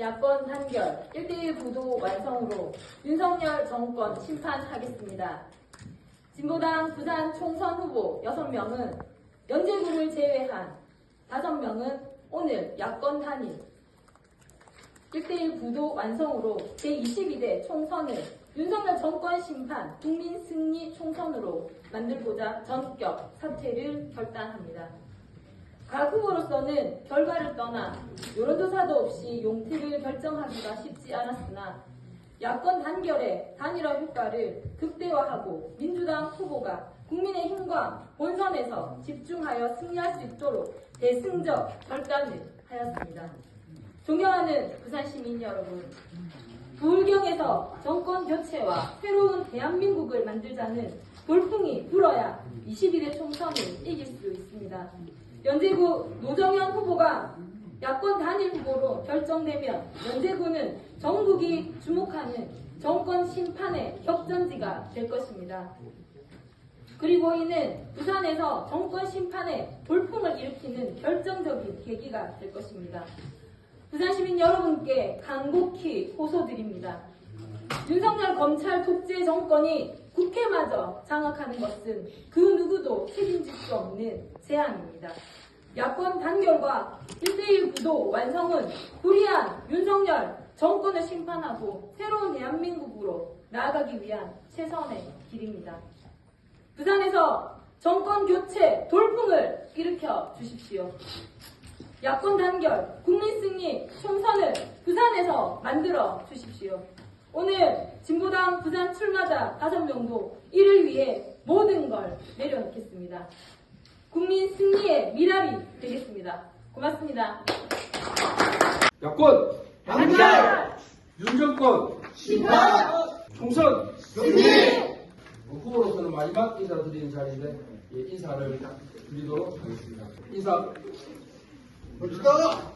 야권 단결 1대1 구도 완성으로 윤석열 정권 심판하겠습니다. 진보당 부산 총선 후보 6명은 연재구를 제외한 5명은 오늘 야권 단일 1대1 구도 완성으로 제22대 총선을 윤석열 정권 심판 국민 승리 총선으로 만들고자 전격 사퇴를 결단합니다. 각 후보로서는 결과를 떠나 여론조사도 없이 용태를 결정하기가 쉽지 않았으나 야권 단결의 단일화 효과를 극대화하고 민주당 후보가 국민의힘과 본선에서 집중하여 승리할 수 있도록 대승적 결단을 하였습니다. 존경하는 부산 시민 여러분, 부울경에서 정권 교체와 새로운 대한민국을 만들자는 돌풍이 불어야 22대 총선을 이길 수 있습니다. 연제구 노정현 후보가 야권 단일 후보로 결정되면 연제구는 전국이 주목하는 정권 심판의 격전지가 될 것입니다. 그리고 이는 부산에서 정권 심판의 돌풍을 일으키는 결정적인 계기가 될 것입니다. 부산 시민 여러분께 간곡히 호소드립니다. 윤석열 검찰 독재 정권이 국회마저 장악하는 것은 그 누구도 책임질 수 없는 재앙입니다. 야권 단결과 1대1 구도 완성은 불의한 윤석열 정권을 심판하고 새로운 대한민국으로 나아가기 위한 최선의 길입니다. 부산에서 정권 교체 돌풍을 일으켜 주십시오. 야권 단결, 국민 승리, 총선을 부산에서 만들어 주십시오. 오늘 진보당 부산 출마자 5명도 이를 위해 모든 걸 내려놓겠습니다. 국민 승리의 미랄이 되겠습니다. 고맙습니다. 야권 단결! 윤정권 심판! 총선 승리! 뭐 후보로서는 마지막 인사를 드리는 자리인데 예, 인사를 드리도록 하겠습니다. 인사 멋지다!